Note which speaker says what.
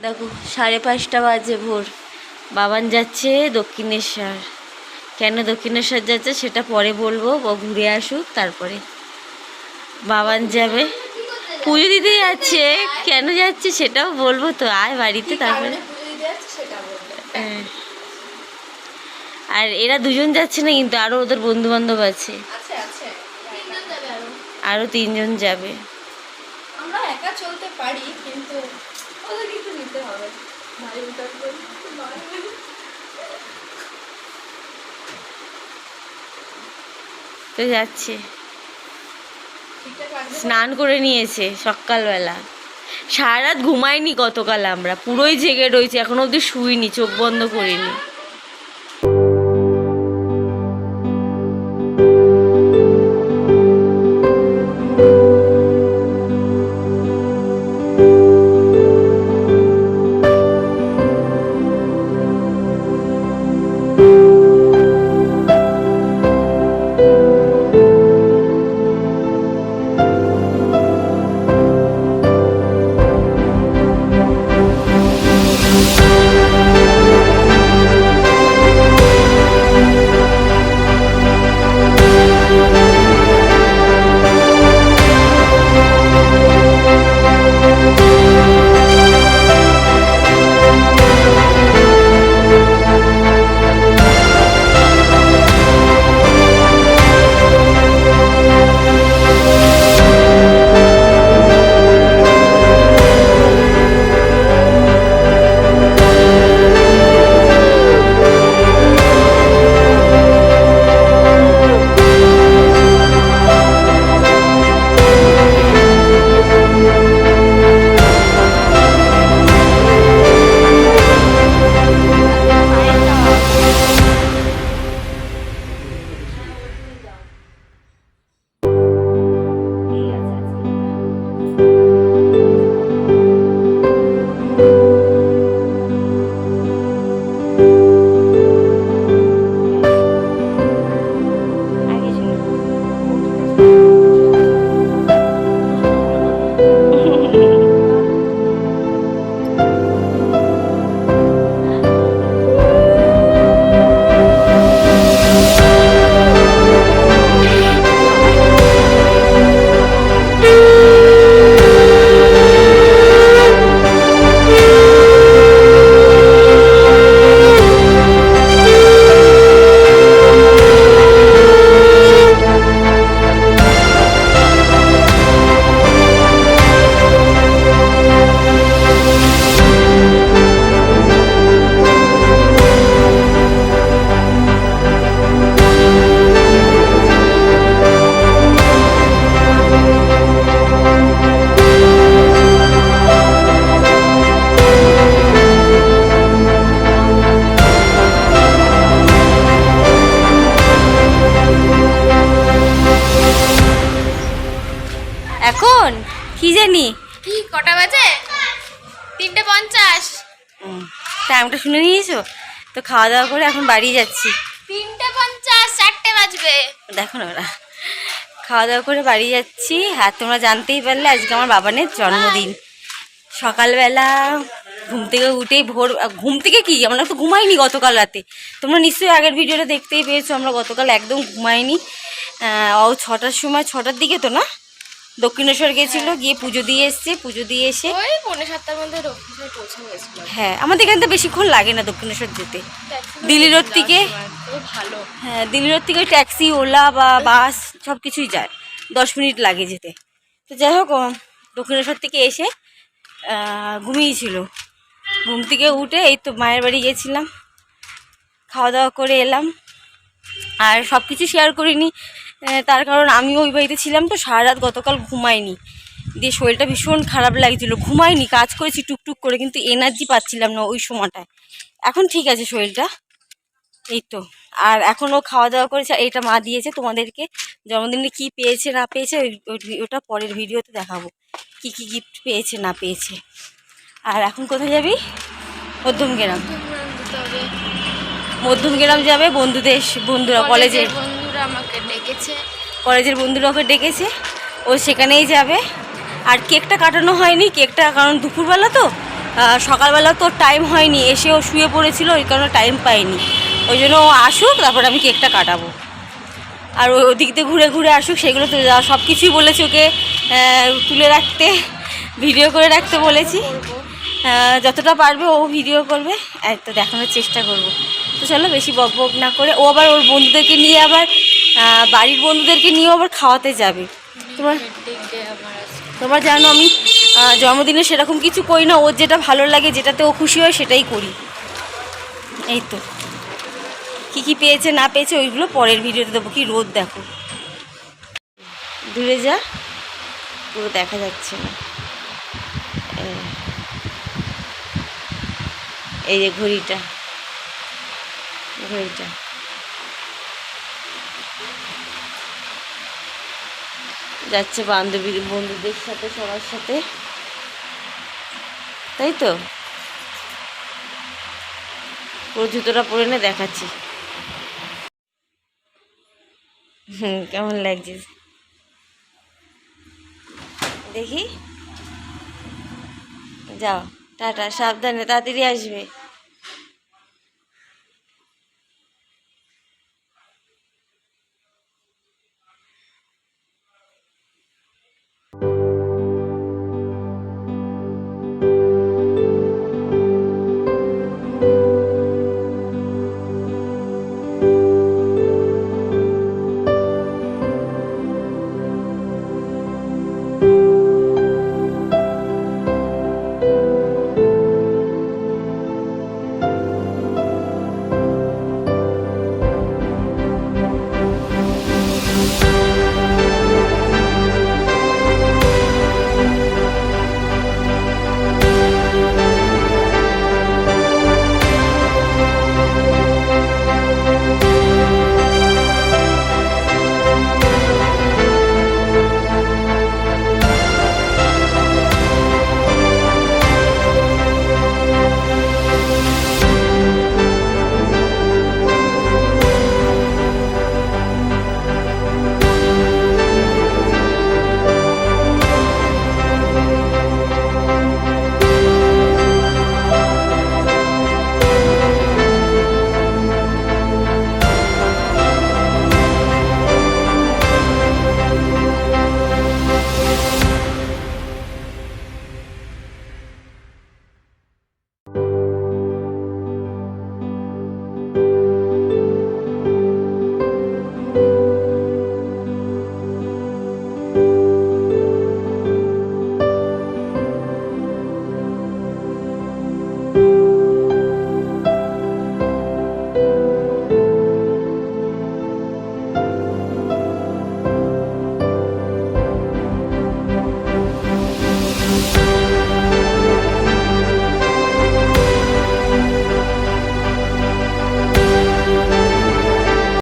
Speaker 1: দেখো সাড়ে পাঁচটা বাজে ভোর। বাবান যাচ্ছে দক্ষিণেশ্বর। কেন দক্ষিণেশ্বর যাচ্ছে সেটা পরে বলব ও ঘুরে আসুক তারপরে। বাবান যাবে। পুজো দিতে যাচ্ছে কেন যাচ্ছে সেটাও বলব তো আয় বাড়িতে তারপরে। হ্যাঁ। আর এরা দুজন যাচ্ছে না কিন্তু আরও ওদের বন্ধু বান্ধব আছে আরও তিনজন যাবে।
Speaker 2: আমরা একা চলতে পারি কিন্তু নিতে হবে। ভাই উঠার করে
Speaker 1: তো যাচ্ছে। স্নান করে নিয়েছে সকালবেলা। সারা রাত ঘুমাইনি গতকাল আমরা পুরোই জেগে রয়েছে এখন অবধি শুইনি চোখ বন্ধ করিনি। এখন? কি জানি
Speaker 2: কি কটা বাজে? তিনটে পঞ্চাশ।
Speaker 1: টাইমটা শুনে নিয়েছো? তো খাওয়া দাওয়া করে এখন বাড়ি যাচ্ছি।
Speaker 2: তিনটে পঞ্চাশ চারটে বাজবে।
Speaker 1: দেখো না ওরা। খাওয়া দাওয়া করে বাড়ি যাচ্ছি। আর তোমরা জানতেই পারলে আজকে আমার বাবানের জন্মদিন। সকালবেলা ঘুম থেকে উঠেই ভোর ঘুম থেকে কি? আমরা তো ঘুমাইনি গতকাল রাতে। তোমরা নিশ্চয়ই আগের ভিডিওটা দেখতেই পেয়েছ। আমরা গতকাল একদম ঘুমাইনি। ও ছটার সময় ছটার দিকে তো না? দক্ষিণেশ্বর গেছিল গিয়ে পুজো দিয়ে এসছে পুজো দিয়ে এসে
Speaker 2: ওই পৌনে সাতটার মধ্যে দক্ষিণেশ্বর পৌঁছে গেছিল
Speaker 1: হ্যাঁ আমাদের এখান থেকে বেশিক্ষণ লাগে না দক্ষিণেশ্বর যেতে। দিল্লি রোড থেকে
Speaker 2: ভালো।
Speaker 1: হ্যাঁ দিল্লি রোড থেকে ট্যাক্সি ওলা বা বাস সব কিছুই যায়। দশ মিনিট লাগে যেতে। তো যাই হোক দক্ষিণেশ্বর থেকে এসে ঘুমিয়েছিল। ঘুম থেকে উঠে এই তো মায়ের বাড়ি গেছিলাম। খাওয়া দাওয়া করে এলাম। আর সব কিছু শেয়ার করিনি। তার কারণ আমি ওই বাড়িতে ছিলাম তো সারা রাত গতকাল ঘুমাইনি। দিয়ে শরীরটা ভীষণ খারাপ লাগছিল। ঘুমাইনি কাজ করেছি টুকটুক করে কিন্তু এনার্জি পাচ্ছিলাম না ওই সময়টায়। এখন ঠিক আছে শরীরটা। এই তো। আর এখনও খাওয়া দাওয়া করেছে এটা মা দিয়েছে তোমাদেরকে। জন্মদিনে কি পেয়েছে না পেয়েছে ওটা পরের ভিডিওতে দেখাবো। কি কি গিফট পেয়েছে না পেয়েছে। আর এখন কোথায় যাবি? মধ্যমগ্রাম। মধ্যমগ্রাম যাবে বন্ধুদের বন্ধুরা কলেজের।
Speaker 2: আমাকে ডেকেছে।
Speaker 1: কলেজের বন্ধুরা ওকে ডেকেছে। ও সেখানেই যাবে। আর কেকটা কাটানো হয়নি, কেকটা কারণ দুপুরবেলা তো সকালবেলা তো টাইম হয়নি। এসে ও শুয়ে পড়েছিল, ওই কারণে টাইম পাইনি। ওই জন্য ও আসুক, তারপর আমি কেকটা কাটাবো। আর ও ওদিক দিয়ে ঘুরে ঘুরে আসুক, সেগুলো দেওয়া সব কিছুই বলেছি ওকে তুলে রাখতে ভিডিও করে রাখতে বলেছি। যতটা পারবে ও ভিডিও করবে। তো দেখানোর চেষ্টা করব। তো চলো, বেশি বক বক না করে, ও আবার ওর বন্ধুদেরকে নিয়ে আবার বাড়ির বন্ধুদেরকে নিয়েও আবার খাওয়াতে যাবে। তোমার তোমার জানো আমি জন্মদিনে সেরকম কিছু করি না ওর যেটা ভালো লাগে, যেটাতে ও খুশি হয় সেটাই করি। এই তো। কী কী পেয়েছে, না পেয়েছে, ওইগুলো পরের ভিডিওতে দেবো। কি রোদ দেখো। দূরে যা, পুরো দেখা যাচ্ছে না। এই যে ঘড়িটা। ঘড়িটা। যাচ্ছে বান্ধবীর বন্ধুদের সাথে, সবার সাথে। তাই তো? পুরো জুতোটা পরে নে দেখাচ্ছি। হুম, কেমন লাগছে? দেখি। যাও, টাটা, সাবধানে, তাড়াতাড়ি আসবে।